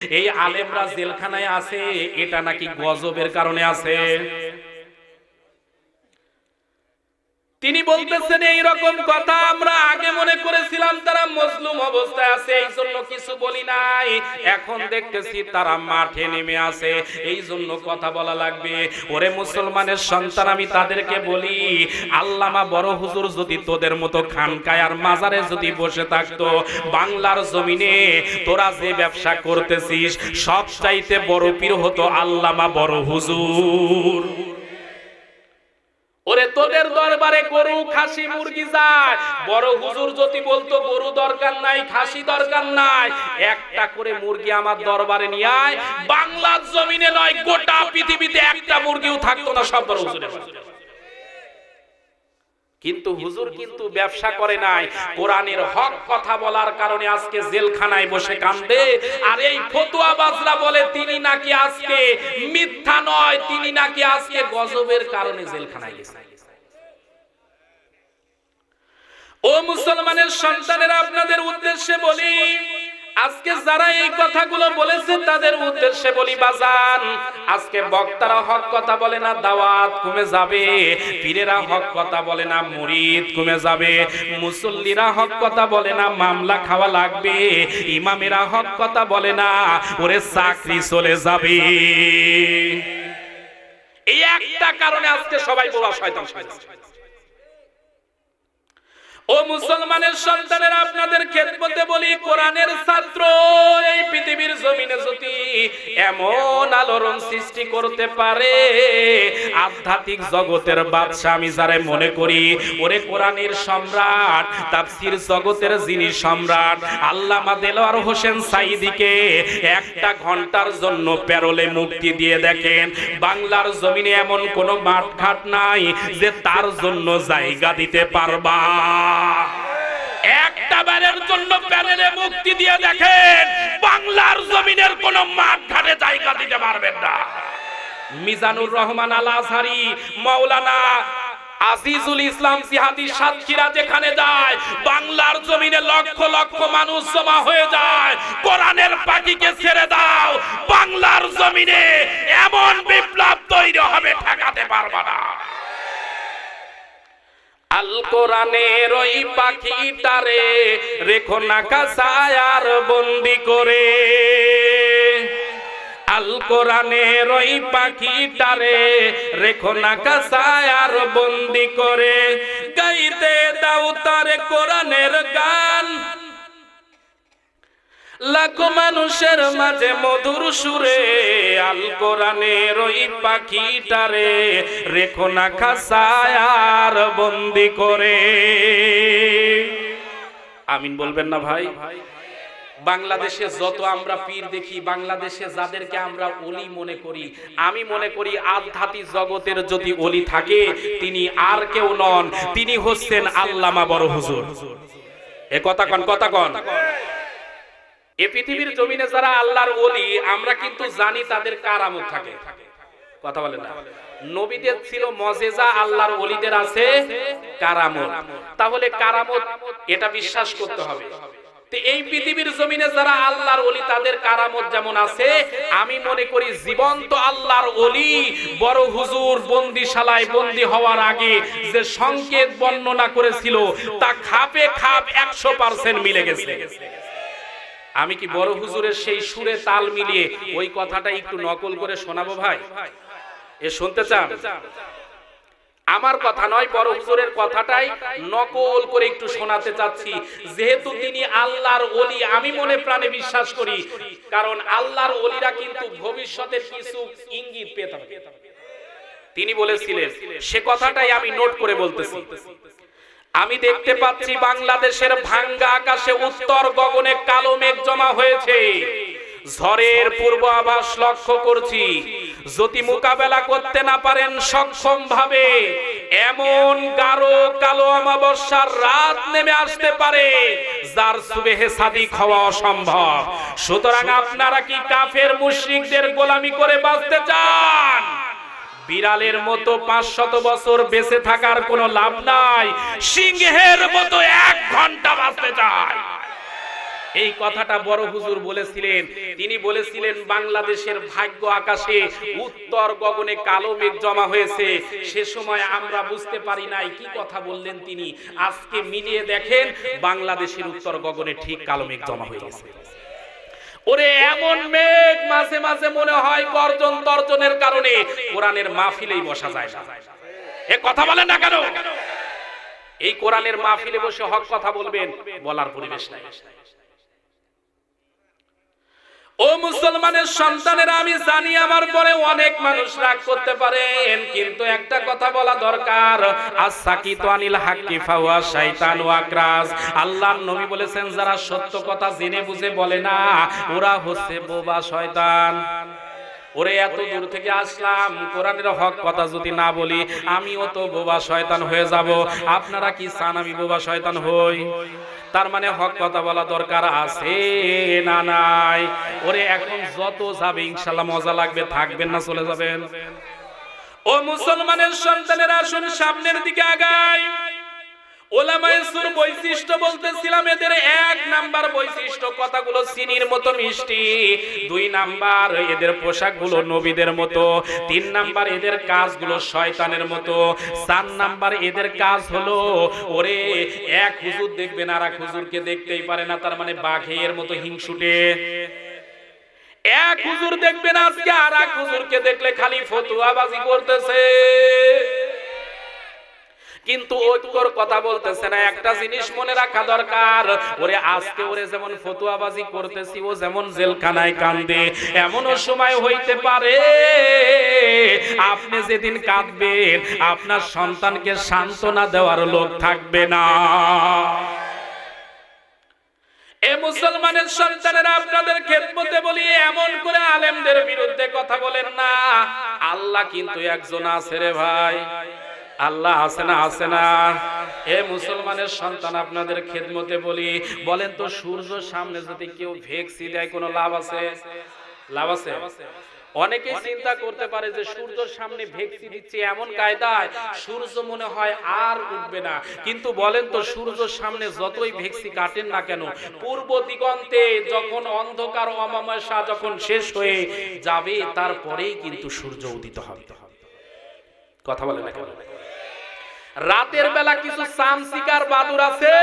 এই আলেমরা জেলখানায় আছে এটা নাকি গজবের কারণে আছে? তিনি বলতেছেন এই রকম কথা আমরা আগে মনে করেছিলাম তারা মজলুম অবস্থায় আছে এই জন্য কিছু বলি নাই। এখন দেখতেছি তারা মাঠে নেমে আছে এই জন্য কথা বলা লাগবে। ওরে মুসলমানের সন্তান, আমি তাদেরকে বলি, আল্লামা বড় হুজুর যদি তোদের মতো খানকায় আর মাজারে যদি বসে থাকতো, বাংলার জমিনে তোরা যে ব্যবসা করতেছিস সব চাইতে বড় পীর হতো আল্লামা বড় হুজুর। ওরে তোদের দরবারে গরু, খাসি, মুরগি যায়। বড় হুজুর যদি বলতো, গরু দরকার নাই, খাসি দরকার নাই, একটা করে মুরগি আমার দরবারে নিয়ে আয়। বাংলার জমিনে নয়, গোটা পৃথিবীতে একটা মুরগিও থাকতো না সব বড় হুজুরের কিন্তু হুজুর কিন্তু ব্যবসা করে নাই। কোরআনের হক কথা বলার কারণে আজকে জেলখানায় বসে কান্দে। আর এই ফতুয়া বাজরা বলে তিনি নাকি আজকে মিথ্যা নয় তিনি নাকি আজকে গজবের কারণে জেলখানায় গেছে। ও মুসলমানের সন্তানেরা আপনাদের উদ্দেশ্যে বলি আজকে যারা এই কথাগুলো বলেছে, তাদের উদ্দেশ্যে বলি, বাজান, আজকে বক্তারা হক কথা বলে না, দাওয়াত কমে যাবে। পীরেরা হক কথা বলে না, মুরিদ কমে যাবে। মুসল্লিরা হক কথা বলে না, মামলা খাওয়া লাগবে। ইমামেরা হক কথা বলে না, ওরে চাকরি চলে যাবে। এই একটা কারণে আজকে সবাই বোবা শয়তান শয়তান ও মুসলমানের সন্তানের, আপনাদের খেদমতে বলি, কোরআনের ছাত্র, এই পৃথিবীর জমিনে যদি এমন আলোড়ন সৃষ্টি করতে পারে, আধ্যাত্মিক জগতের বাদশা আমি যারে মনে করি, ওরে কোরআনের সম্রাট, তাফসীর জগতের যিনি সম্রাট, আল্লামা দেলোয়ার হোসেন সাইদিকে একটা ঘণ্টার জন্য প্যারোলে মুক্তি দিয়ে দেখেন, বাংলার জমিনে এমন কোন মাঠঘাট নাই যে তার জন্য জায়গা দিতে পারবা। একটা বারের জন্য প্যানেলে মুক্তি দিয়ে দেখেন, বাংলার জমিনের কোন মাঠ ঘাটে জায়গা দিতে পারবেন না। মিজানুর রহমান আল আজহারি মাওলানা আজিজুল ইসলাম সিহাদি সাতক্ষীরা যেখানে যায়, বাংলার জমিনে লক্ষ লক্ষ মানুষ জমা হয়ে যায়, কোরআনের পাখিকে ছেড়ে দাও, বাংলার জমিনে এমন বিপ্লব তৈরি হবে, ঠেকাতে পারবা না। আল কোরআনের ওই পাখিটারে রেখো না কাসায়ার বন্দি করে। আল কোরআনের ওই পাখিটারে রেখো না কাসায়ার বন্দি করে। গাইতে দাও তারে কোরআনের গান লাখো মানুষের মাঝে মধুর সুরে, আল কোরআনের ওই পাখিটারে রেখো না খাসায়ার বন্দি করে। আমিন বলবেন না ভাই? বাংলাদেশে যত আমরা পীর দেখি, বাংলাদেশে যাদেরকে আমরা অলি মনে করি, আমি মনে করি আধ্যাত্মিক জগতের যদি অলি থাকে, তিনি আর কেউ নন, তিনি হচ্ছেন আল্লামা বড় হুজুর। এ কথা কন কথা কন। এ পৃথিবীর জমিনে যারা আল্লাহর ওলি, আমরা কিন্তু জানি তাদের কারামত থাকে। কথা বলেন না। নবীদের ছিল মজেজা, আল্লাহর ওলিদের আছে কারামত তাহলে কারামত এটা বিশ্বাস করতে হবে। এই পৃথিবীর জমিনে যারা আল্লাহর ওলি, তাদের কারামত যেমন আছে, আমি মনে করি জীবন্ত আল্লাহর ওলি বড় হুজুর বন্দিশালায় বন্দি হওয়ার আগে যে সংকেত বর্ণনা করেছিল, তা খাপে খাপ একশো পার্সেন্ট মিলে গেছে। আমি কি বড় হুজুরের সেই সুরে তাল মিলিয়ে ওই কথাটা একটু নকল করে শোনাবো ভাই? এ শুনতে চান? আমার কথা নয়, বড় হুজুরের কথাটাই নকল করে একটু শোনাতে চাচ্ছি। যেহেতু তিনি আল্লাহর ওলি, আমি মনে প্রাণে বিশ্বাস করি। কারণ আল্লাহর ওলিরা কিন্তু ভবিষ্যতের কিছু ইঙ্গিত থাকে তিনি বলেছিলেন, সে কথাটাই আমি নোট করে বলতেছি। আমি দেখতে পাচ্ছি বাংলাদেশের ভাঙ্গা আকাশে উত্তর গগনে কালো মেঘ জমা হয়েছে। ঝড়ের পূর্ব আভাস লক্ষ্য করছি। যদি মোকাবেলা করতে না পারেন সক্ষম ভাবে, এমন গাঢ় কালো অমাবস্যার রাত নেমে আসতে পারে, যার সুবেহে সাদিক হওয়া অসম্ভব। সুতরাং আপনারা কি কাফের মুশরিকদের গোলামি করে বাঁচতে চান? বিড়ালের মতো পাঁচশত বছর বেঁচে থাকার কোনো লাভ নাই। সিংহের মতো এক ঘণ্টা বাঁচতে চায়। এই কথাটা বড় হুজুর বলেছিলেন। তিনি বলেছিলেন, বাংলাদেশের ভাগ্য আকাশে উত্তর গগনে কালো মেঘ জমা হয়েছে। সে সময় আমরা বুঝতে পারি নাই, কি কথা বললেন তিনি। আজকে মিলিয়ে দেখেন, বাংলাদেশের উত্তর গগনে ঠিক কালো মেঘ জমা হয়ে গেছে। ওরে, এমন মেঘ মাঝে মাঝে মনে হয় গর্জন তর্জনের কারণে কোরআনের মাহফিলেই বসা যায় না। এ কথা বলেন না কেন? এই কোরআনের মাহফিলে বসে হক কথা বলবেন, বলার পরিবেশ নাই। ও মুসলমানের সন্তানেরা, আমি জানি আমার পরে অনেক মানুষ রাগ করতে পারেন কিন্তু একটা কথা বলা দরকার। আসাকিত আনিল হাক্কি ফাওয়া শয়তান ওয়াকরাজ আল্লাহর নবী বলেছেন, যারা সত্য কথা জেনে বুঝে বলে না, ওরা হচ্ছে বোবা শয়তান। ওরে এত দূর থেকে আসলাম। কোরআনের হক কথা যদি না বলি, আমিও তো বোবা শয়তান হয়ে যাব। আপনারা কি চান আমি বোবা শয়তান হই? তার মানে হক কথা বলা দরকার আছে না নাই? ওরে এখন যত যাবে ইনশাল্লাহ মজা লাগবে, থাকবেন না, চলে যাবেন। ও মুসলমানের সন্তানেরা, আসুন সামনের দিকে আগায় ওলামায়েসুর বৈশিষ্ট্য বলতেছিলাম, এদের এক বৈশিষ্ট্য, কথাগুলো চিনির মতো মিষ্টি। দুই নাম্বার, এদের পোশাকগুলো নবীদের মতো। তিন নাম্বার, এদের কাজগুলো শয়তানের মতো। চার নাম্বার, এদের কাজ হলো, ওরে, এক হুজুর দেখবেন আর হুজুরকে দেখতেই পারে না, তার মানে বাঘের মতো হিংসুটে। এক হুজুর দেখবেন আজকে আর এক হুজুরকে দেখলে খালি ফতুয়াবাজি করতেছে। কিন্তু ঐক্যর কথা বলতেছে না, একটা জিনিস মনে রাখা দরকার। ওরে আজকে ওরে যেমন ফতুয়াবাজি করতেছি, ও যেমন জেলখানায় কান্দে, এমনও সময় হইতে পারে, আপনি যেদিন কাঁদবেন, আপনার সন্তানকে সান্ত্বনা দেওয়ার লোক থাকবে না। এ মুসলমানের সন্তানেরা আপনাদের খেদমতে বলি, এমন করে আলেমদের বিরুদ্ধে কথা বলেন না। আল্লাহ কিন্তু একজন আছে রে ভাই। আল্লাহ আছে না আছে না? এ মুসলমানের সন্তান আপনাদের খেদমতে বলি, বলেন তো সূর্য সামনে যদি কেউ ভেক্সি দেয় কোনো লাভ আছে? লাভ আছে। অনেকে চিন্তা করতে পারে যে সূর্যের সামনে ভেক্সি দিচ্ছে এমন কায়দায়, সূর্য মনে হয় আর উঠবে না। কিন্তু বলেন তো সূর্যের সামনে যতই ভেক্সি কাটেন না কেন, পূর্ব দিগন্তে যখন অন্ধকার অমাবস্যা যখন শেষ হয়ে যাবে, তারপরেই কিন্তু সূর্য উদিত হবে। কথা বলে না কেন? রাতের বেলা কিছু সামসিকার বাদুর আছে?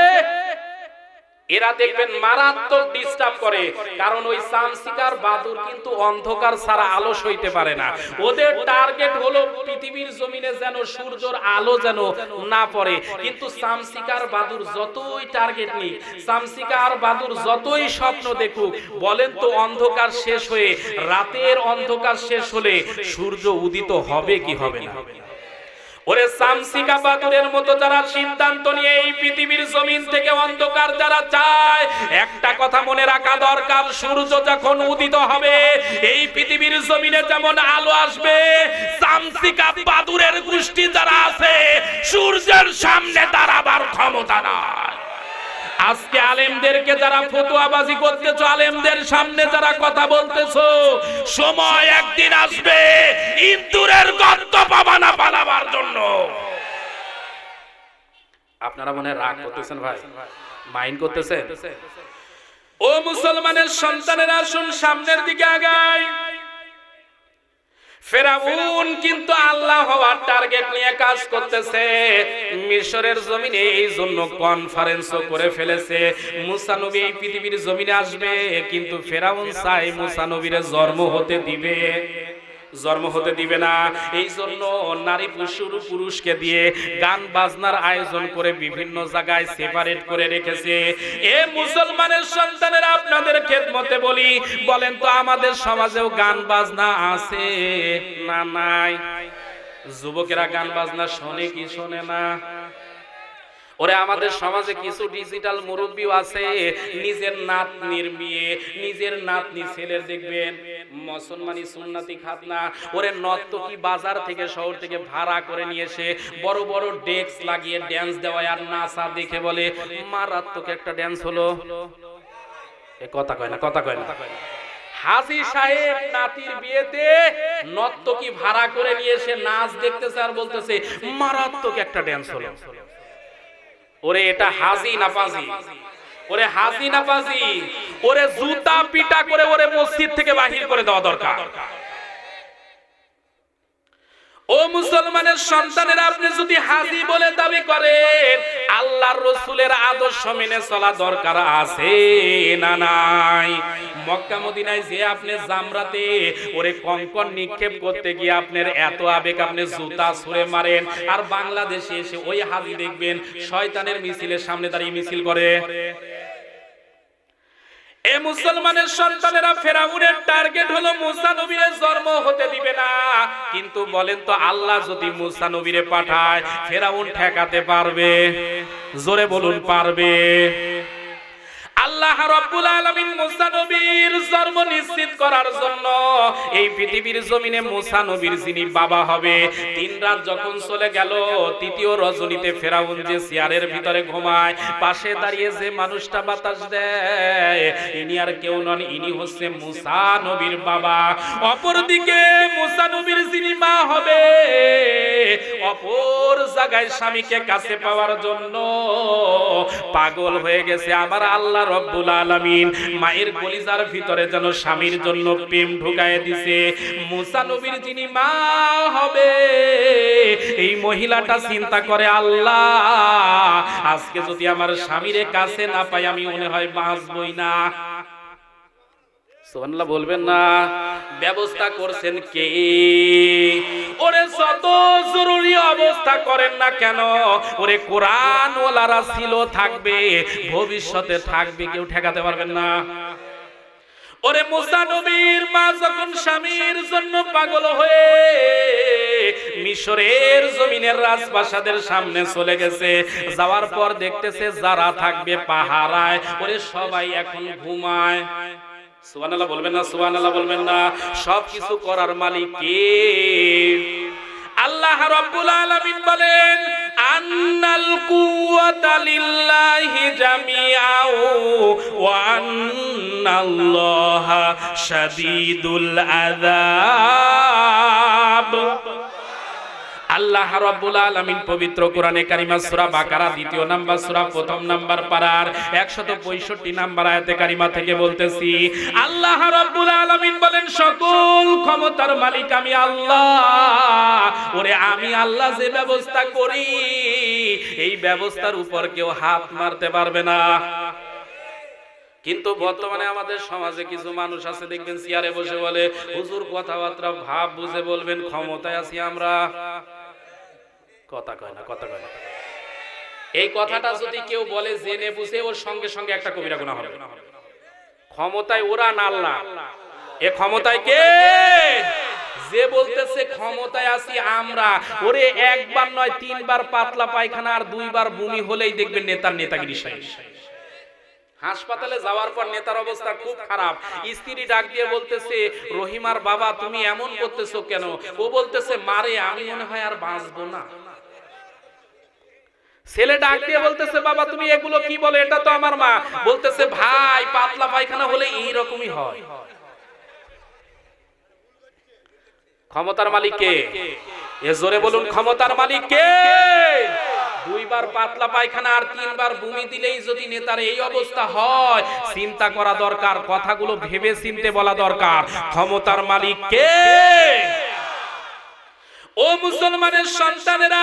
এরা দেখবেন মারাত্মক ডিস্টার্ব করে, কারণ ওই সামসিকার বাদুর কিন্তু অন্ধকার ছাড়া আলো সইতে পারে না। ওদের টার্গেট হলো পৃথিবীর জমিনে যেন সূর্যের আলো যেন না পড়ে। কিন্তু সামসিকার বাদুর যতই টার্গেট নিক সামসিকার বাদুর যতই স্বপ্ন দেখুক, বলেন তো অন্ধকার শেষ হয়ে, রাতের অন্ধকার শেষ হলে সূর্য উদিত হবে কি হবে না? ওরে সামসিকা পাথরের মতো যারা সিদ্ধান্ত নিয়ে এই পৃথিবীর জমিন থেকে অন্ধকার যারা চায়, একটা কথা মনে রাখা দরকার, সূর্য যখন উদিত হবে, এই পৃথিবীর জমিনে যেমন আলো আসবে সামসিকা বাদুরের গোষ্ঠী যারা আছে, সূর্যের সামনে দাঁড়াবার ক্ষমতা নাই। আজকে আলেমদেরকে যারা ফতুয়াবাজি করতেছো, আলেমদের সামনে যারা কথা বলতেছো, সময় একদিন আসবে, ইন্দুরের গর্ত পাবা না পালাবার জন্য। আপনারা মনে রাগ করতেছেন ভাই? মাইন্ড করতেছেন? ও মুসলমানের সন্তানেরা আসুন, সামনের দিকে আগায়। ফেরাউন কিন্তু আল্লাহ হওয়ার টার্গেট নিয়ে কাজ করতেছে। মিশরের জমিনে এই জন্য কনফারেন্সও করে ফেলেছে। মুসা নবী এই পৃথিবীর জমিনে আসবে, কিন্তু ফেরাউন চাই মুসা নবীর জন্ম হতে দিবে। জন্ম হতে দিবে না। এই জন্য নারী পুরুষ, পুরুষকে দিয়ে গান বাজনার আয়োজন করে বিভিন্ন জায়গায় সেপারেট করে রেখেছে। এ মুসলমানের সন্তানের আপনাদের খেদমতে বলি, বলেন তো আমাদের সমাজেও গান বাজনা আছে না নাই? যুবকেরা গান বাজনা শোনে কি শোনে না? ওরে আমাদের সমাজে কিছু ডিজিটাল মুরব্বীও আছে, নিজের নাতনির বিয়ে, নিজের নাতনি ছেলের দেখবেন, মুসলমানি সুন্নাতি খাতনা, ওরে নর্তকি বাজার থেকে শহর থেকে ভাড়া করে নিয়ে এসে বড় বড় ডেস্ক লাগিয়ে ড্যান্স দেওয়ায় আর নাচা দেখে বলে, মারাত্মক একটা ড্যান্স হলো। এ কথা কয় না, কথা কয় না। হাজি সাহেব নাতির বিয়েতে নর্তকি ভাড়া করে নিয়ে এসে নাচ দেখতেছে আর বলতেছে, মারাত্মক একটা ড্যান্স হলো। ওরে, এটা হাজি না পাজি ওরে, হাজি না বাজি? ওরে, জুতা পিটা করে ওরে মসজিদ থেকে বাহির করে দেওয়া দরকার। ও মুসলমানের সন্তানের, আপনি যদি হাজি বলে দাবি করেন, আল্লাহর রসুলের আদর্শ মেনে চলা দরকার আছে না নাই? মক্কা মদিনায় যে আপনি জামরাতে ওরে কঙ্কন নিক্ষেপ করতে গিয়ে আপনার এত আবেগ আপনি জুতা ছুঁড়ে মারেন, আর বাংলাদেশে এসে ওই হাজি দেখবেন, শয়তানের মিছিলের সামনে দাঁড়িয়ে মিছিল করে। এ মুসলমানের সন্তানেরা ফেরাউনের টার্গেট হলো মুসা নবীর জন্ম হতে দিবে না। কিন্তু বলেন তো আল্লাহ যদি মুসা নবীরে পাঠায়, ফেরাউন ঠেকাতে পারবে? জোরে বলুন, পারবে। আল্লাহ রাব্বুল আলামিন মুসা নবীর জন্ম নিশ্চিত করার জন্য এই পৃথিবীর জমিনে মুসা নবীর যিনি বাবা হবে, তিন রাত যখন চলে গেল, তৃতীয় রজনীতে ফেরাউন যে চেয়ারের ভিতরে ঘুমায়, পাশে দাঁড়িয়ে যে মানুষটা বাতাস দেয়, ইনি আর কেউ নন, ইনি হচ্ছে মুসা নবীর বাবা। অপরদিকে মুসা নবীর যিনি মা হবে, অপর জায়গায় স্বামীকে কাছে পাওয়ার জন্য পাগল হয়ে গেছে আমার আল্লাহ রব্বুল আলামিন। মায়ের কলিজার ভিতরে যেন স্বামীর জন্য প্রেম ঢুকায় দিছে। মুসা নবীর যিনি মা হবে, এই মহিলাটা চিন্তা করে, আল্লাহ, আজকে যদি আমার স্বামীর কাছে না পাই, আমি মনে হয় বাঁচবই না। সুবহানাল্লাহ বলবেন না। ব্যবস্থা করছেন কে? ওরে যত জরুরি অবস্থা করেন না কেন? ওরে কোরআন ওলারা ছিল, থাকবে, ভবিষ্যতে থাকবে, কেউ ঠেকাতে পারবেন না। ওরে মুসা নবীর মা যখন স্বামীর জন্য পাগল হয়ে মিশরের জমিনের রাজপ্রাসাদের সামনে চলে গেছে, যাওয়ার পর দেখতেছে যারা থাকবে পাহারায়, ওরে সবাই এখন ঘুমায়। সুবহানাল্লাহ বলবেন না, সুবহানাল্লাহ বলবেন না। সব কিছু করার মালিক কে? আল্লাহ রাব্বুল আলামিন বলেন, আন্নাল কুওয়াতা লিল্লাহি জামিআউ ওয়া আন্নাল্লাহা শাদীদুল আযাব। আল্লাহ রাব্বুল আলামিন পবিত্র কোরআনে কারিমা সূরা বাকারা দ্বিতীয় নাম্বার, সূরা প্রথম নাম্বার পারার 165 নাম্বার আয়াতে কারিমা থেকে বলতেছি, আল্লাহ রাব্বুল আলামিন বলেন, সকল ক্ষমতার মালিক আমি আল্লাহ। ওরে, আমি আল্লাহ যে ব্যবস্থা করি, এই ব্যবস্থার উপর কেউ হাত মারতে পারবে না। কিন্তু বর্তমানে আমাদের সমাজে কিছু মানুষ আছে, দেখবেন চেয়ারে বসে বলে, হুজুর কথাবার্তা ভাব বুঝে বলবেন, ক্ষমতায় আছি আমরা। কথা কয় না কথা কয় না। এই কথাটা যদি কেউ বলে জেনে বুঝে ওর সঙ্গে সঙ্গে একটা কবিরা গুনাহ হবে। ক্ষমতায় ওরা না আল্লাহ। এ ক্ষমতায় কে? যে বলতেছে ক্ষমতায় আছি আমরা। ওরে একবার নয় তিনবার পাতলা পায়খানা আর দুইবার বমি হলেই দেখবেন নেতার নেতাগিরি শেষ। হাসপাতালে যাওয়ার পর নেতার অবস্থা খুব খারাপ। স্ত্রী ডাক দিয়ে বলতেছে রহিমার বাবা তুমি এমন করতেছো কেন? ও বলতেছে মারে আমি মনে হয় আর বাঁচবো না। ছেলে ডাক দিয়ে বলতেছে, বাবা, তুমি এগুলো কি বলে? এটা তো আমার মা। বলতেছে, ভাই, পাতলা পায়খানা হলে এই রকমই হয়। ক্ষমতার মালিক কে? এ জোরে বলুন, ক্ষমতার মালিক কে? দুইবার পাতলা পায়খানা আর তিনবার বমি দিলেই যদি নেতার এই অবস্থা হয়, চিন্তা করা দরকার, কথাগুলো ভেবে চিনতে বলা দরকার। ক্ষমতার মালিক কে? ও মুসলমানের সন্তানেরা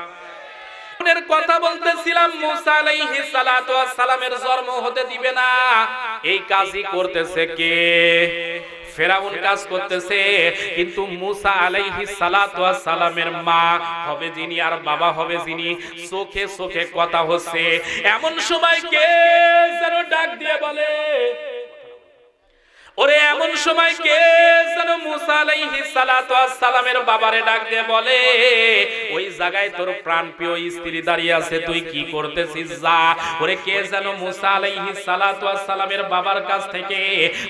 ফেরাউনের কথা বলতেছিলাম, মুসা আলাইহিস সালাতু সালামের জন্ম হতে দিবে না। এই কাজই করতেছে কে? ফেরাউন কাজ করতেছে, কিন্তু মুসা আলাইহি সালাতু সালামের মা হবে যিনি আর বাবা হবে যিনি, চোখে চোখে কথা হচ্ছে। এমন সময় কে যেন ডাক দিয়ে বলে ওরে এমন সময় কে যেন মুসা আলাইহিস সালাতু সালামের বাবারে ডাক দিয়ে বলে, ওই জায়গায় তোর প্রাণ প্রিয় স্ত্রী দাঁড়িয়ে আছে, তুই কি করতেছিস যা? ওরে কে যেন মুসা আলাইহিস সালাতু সালামের বাবার কাছ থেকে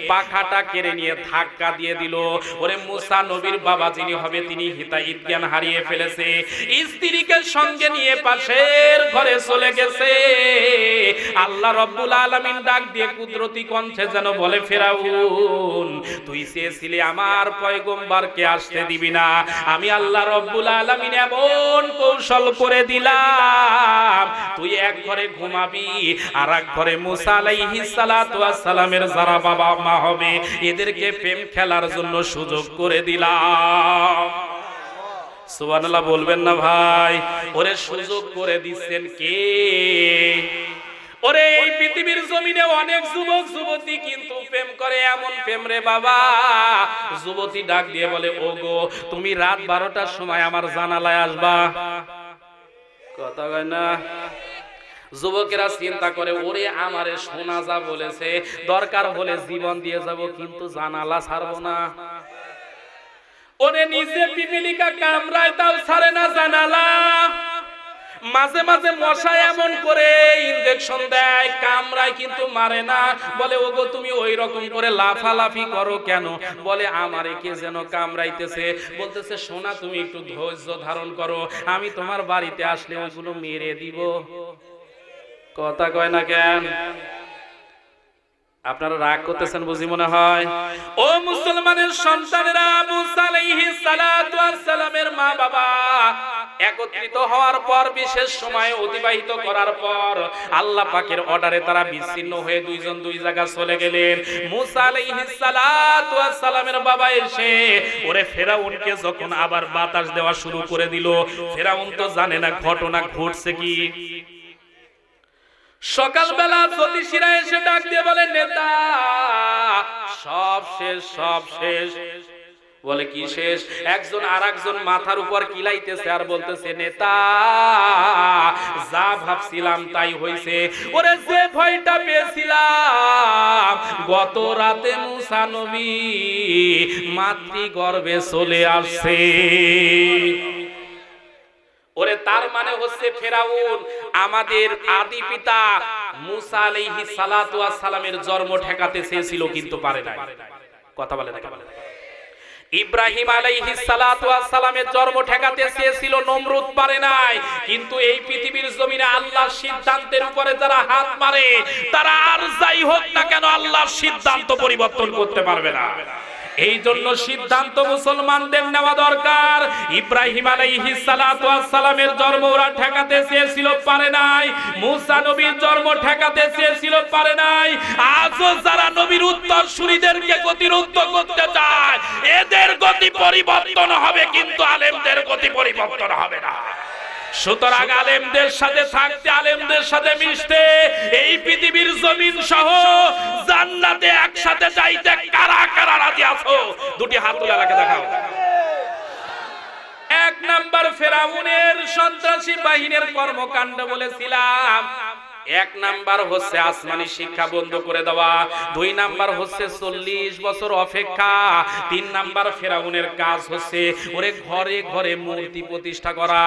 পাখাটা কেড়ে নিয়ে ধাক্কা দিয়ে দিল। ওরে মুসা নবীর বাবা যিনি হবে, তিনি হিতাহিত জ্ঞান হারিয়ে ফেলেছে। স্ত্রীকে সঙ্গে নিয়ে পাশের ঘরে চলে গেছে। আল্লাহ রব্বুল আলামিন ডাক দিয়ে কুদরতি কণ্ঠে যেন বলে ফেরাউন তুই চেয়েছিলি আমার পয়গম্বরকে আসতে দিবি না। আমি আল্লাহ রব্বুল আলামিন এমন কৌশল করে দিলাম। তুই এক ঘরে ঘুমাবি আর এক ঘরে মুসা সালামের যারা বাবা মা হবে, এদেরকে প্রেম খেলার জন্য সুযোগ করে দিলাম। সুবহানাল্লাহ বলবেন না ভাই? ওরে সুযোগ করে দিচ্ছেন কে? ওরে, এই পৃথিবীর জমিনে অনেক যুবক, যুবতী কিন্তু প্রেম করে, এমন প্রেম রে বাবা। যুবতী ডাক দিয়ে বলে ও গো তুমি রাত বারোটার সময় আমার জানালায় আসবা? কথা কয় না। যুবকেরা চিন্তা করে, ওরে, আমারে শোনা যা বলেছে, দরকার হলে জীবন দিয়ে যাব, কিন্তু জানালা ছাড়বো না। ওরে নিচে পিপিলিকা কামড়ায় তাও ছাড়ে না জানালা। মাঝে মাঝে মশা এমন করে ইনজেকশন দেয়, কামড়ায় কিন্তু মারে না। বলে, ওগো, তুমি ওই রকম করে লাফালাফি করো কেন? বলে, আমারে কে যেন কামড়াইতেছে। বলতেছে, সোনা, তুমি একটু ধৈর্য ধারণ করো। আমি তোমার বাড়িতে আসলে ওইগুলো মেরে দিব। কথা কয় না কেন? আপনারা রাগ করতেছেন বুঝি মনে হয়? ও মুসলমানের সন্তানেরা আবু সালাইহিস সালাতু ওয়াস সালামের মা বাবা একত্রিত হওয়ার পর, বিশেষ সময় অতিবাহিত করার পর আল্লাহ পাকের অর্ডারে তারা বিচ্ছিন্ন হয়ে দুইজন দুই জায়গা চলে গেলেন। মুসা আলাইহিস সালাতু ওয়াস সালামের বাবা এসে ওরে ফেরাউনকে যখন আবার বাতাস দেওয়া শুরু করে দিল, ফেরাউন তো জানে না ঘটনা ঘটছে কি। সকালবেলা জ্যোতিষীরা এসে ডাক দিয়ে বলে, নেতা, সব শেষ সব শেষ। বলে কি শেষ? একজন আর একজন মাথার উপর কিলাইতেছে আর বলতেছে নেতা যা ভাবছিলাম তাই হইছে। ওরে যে ভয়টা পেয়েছিলাম গত রাতে মুসা নবী মাতৃ গর্ভে চলে আসছে। ওরে তার মানে হচ্ছে ফেরাউন আমাদের আদি পিতা মুসা আলাইহিস সালাতু সালামের জন্ম ঠেকাতে চেয়েছিল কিন্তু পারে নাই। কথা বলে না ইব্রাহিম আলাইহি সালামের জন্ম ঠেকাতে চেয়েছিল, নমরুদ পারে নাই। কিন্তু এই পৃথিবীর জমিনে আল্লাহর সিদ্ধান্তের উপরে যারা হাত মারে, তারা আর যাই হোক না কেন আল্লাহর সিদ্ধান্ত পরিবর্তন করতে পারবে না। এই জন্য সিদ্ধান্ত মুসলমানদের নেওয়া দরকার। ইব্রাহিম আলাইহিস সালাতু সালামের জন্ম ওরা ঠেকাতে চেয়েছিল, পারে নাই। মুসা নবীর জন্ম ঠেকাতে চেয়েছিল, পারে নাই। আজও যারা নবীর উত্তর সুরীদেরকে গতিরুদ্ধ করতে চায়, এদের গতি পরিবর্তন হবে, কিন্তু আলেমদের গতি পরিবর্তন হবে না। সুতরাং আলেমদের সাথে থাকতে, আলেমদের সাথে মিশতে, এই পৃথিবীর জমিন সহ জান্নাতে একসাথে যাইতে কারা কারা রাজি আছো? দুটি হাত তুলে রাখে দেখাও। এক নাম্বার ফেরাউনের সন্ত্রাসী বাহিনীর কর্মকাণ্ড বলেছিলাম। এক নাম্বার হচ্ছে আসমানি শিক্ষা বন্ধ করে দেওয়া, দুই নাম্বার হচ্ছে চল্লিশ বছর অপেক্ষা, তিন নাম্বার ফেরাউনের কাজ হচ্ছে ওরে ঘরে ঘরে মূর্তি প্রতিষ্ঠা করা।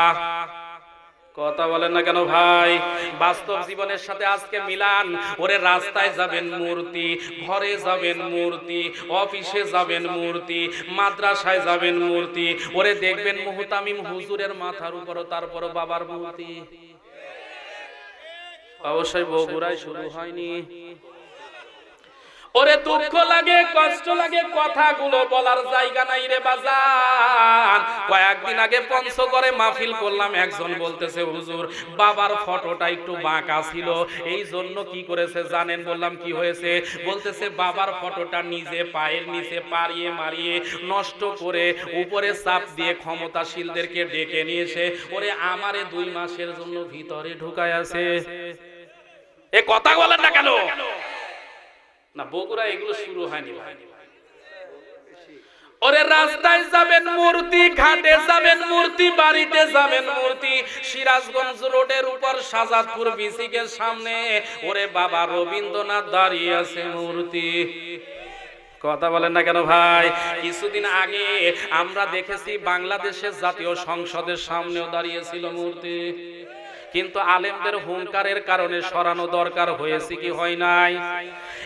কথা বলেন না কেন ভাই? বাস্তব জীবনের সাথে আজকে মিলান। ওরে রাস্তায় যাবেন মূর্তি, ঘরে যাবেন মূর্তি, অফিসে যাবেন মূর্তি, মাদ্রাসায় যাবেন মূর্তি। ওরে দেখবেন মুহতামিম হুজুরের মাথার উপর তারপর বাবার মূর্তি। অবশ্যই বগুড়ায় শুরু হয়নি। ওরে দুঃখ লাগে, কষ্ট লাগে, কথাগুলো বলার জায়গা নাই রে বাজান। কয়েকদিন আগে পঞ্চগড়ে মাহফিল করলাম, একজন বলতেছে, হুজুর, বাবার ফটোটা একটু বাঁকা ছিল, এই জন্য কি করেছে জানেন? বললাম, কি হয়েছে? বলতেছে, বাবার ফটোটা নিজে পায়ের নিচে পারিয়ে মারিয়ে নষ্ট করে উপরে চাপ দিয়ে ক্ষমতাশীলদেরকে ডেকে নিয়েছে। ওরে আমারে দুই মাসের জন্য ভিতরে ঢুকায় আছে। এ কথা বলেন না কেন? না, বগুড়া এগুলো শুরু হয়নি ওরে রাস্তায় যাবেন মূর্তি, ঘাটে যাবেন মূর্তি, বাড়িতে যাবেন মূর্তি। সিরাজগঞ্জ রোডের উপর সাজাদপুর বিসিকের সামনে। ওরে বাবা, রবীন্দ্রনাথ দাঁড়িয়ে আছে মূর্তি। কথা বলেন না কেন ভাই? কিছুদিন আগে আমরা দেখেছি বাংলাদেশের জাতীয় সংসদের সামনেও দাঁড়িয়েছিল মূর্তি। কিন্তু আলেমদের হুঙ্কারের কারণে সরানো দরকার হয়েছে কি হয় নাই?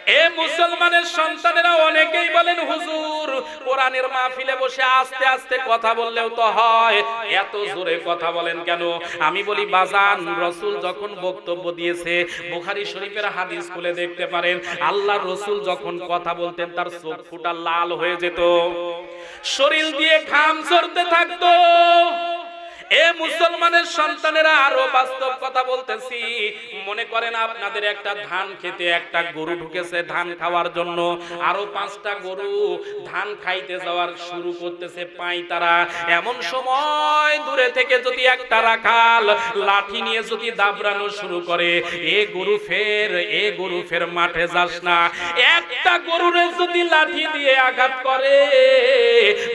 এ মুসলমানের সন্তানেরা অনেকেই বলেন, হুজুর, কোরআনের মাহফিলে বসে আস্তে আস্তে কথা বললেও তো হয়। এত জোরে কথা বলেন কেন? আমি বলি, বাজান, রসুল যখন বক্তব্য দিয়েছে, বুখারী শরীফের হাদিস খুলে দেখতে পারেন, আল্লাহ রসুল যখন কথা বলতেন, তার চোখ ফুটা লাল হয়ে যেত। শরীর দিয়ে ঘাম ঝরতে থাকতো। এ মুসলমানের সন্তানেরা আরও বাস্তব কথা বলতেছি। মনে করেন আপনাদের একটা ধান খেতে একটা গরু ঢুকেছে ধান খাওয়ার জন্য। আরও পাঁচটা গরু ধান খাইতে যাওয়ার শুরু করতেছে পাই তারা। এমন সময় দূরে থেকে যদি একটা রাখাল লাঠি নিয়ে যদি দাবড়ানো শুরু করে, এ গরু ফের, এ গরু ফের মাঠে যাস না। একটা গরুরে যদি লাঠি দিয়ে আঘাত করে,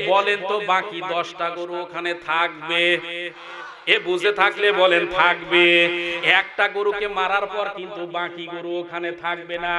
বলেন তো বাকি দশটা গরু ওখানে থাকবে। এ বুঝে থাকলে বলেন থাকবে। একটা গরুকে মারার পর কিন্তু বাকি গরু ওখানে থাকবে না।